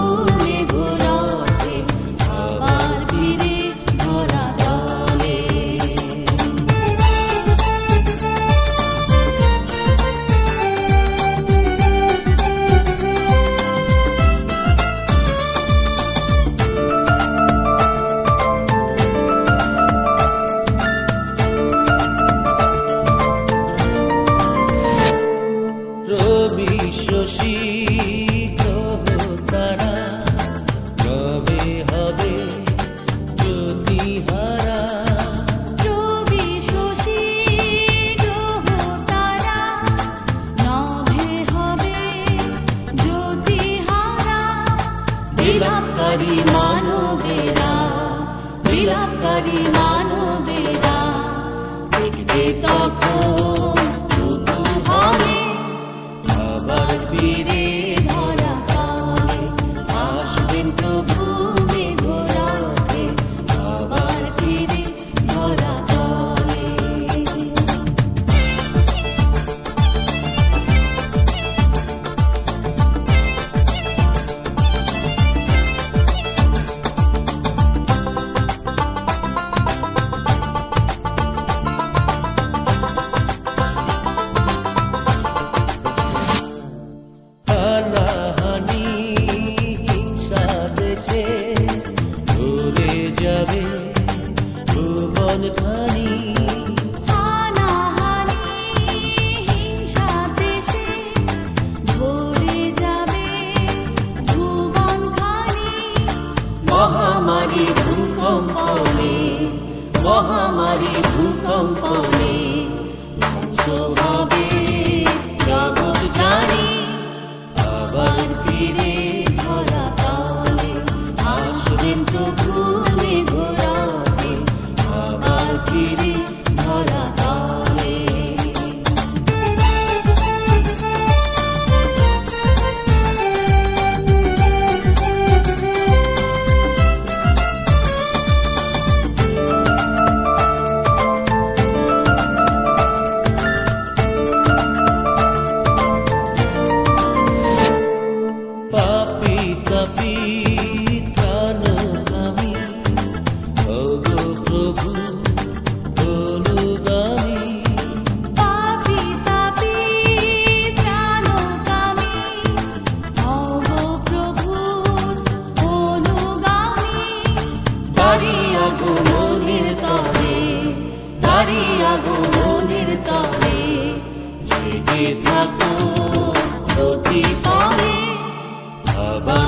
Oh. Hari मानो बेरा পানি হিংসা দেশে যাবে মহামারী ভূকম্পনে মহামারী ভূকম্পনে। তারি আগুনের তরে জেগে থাকো নদী তরে বাবা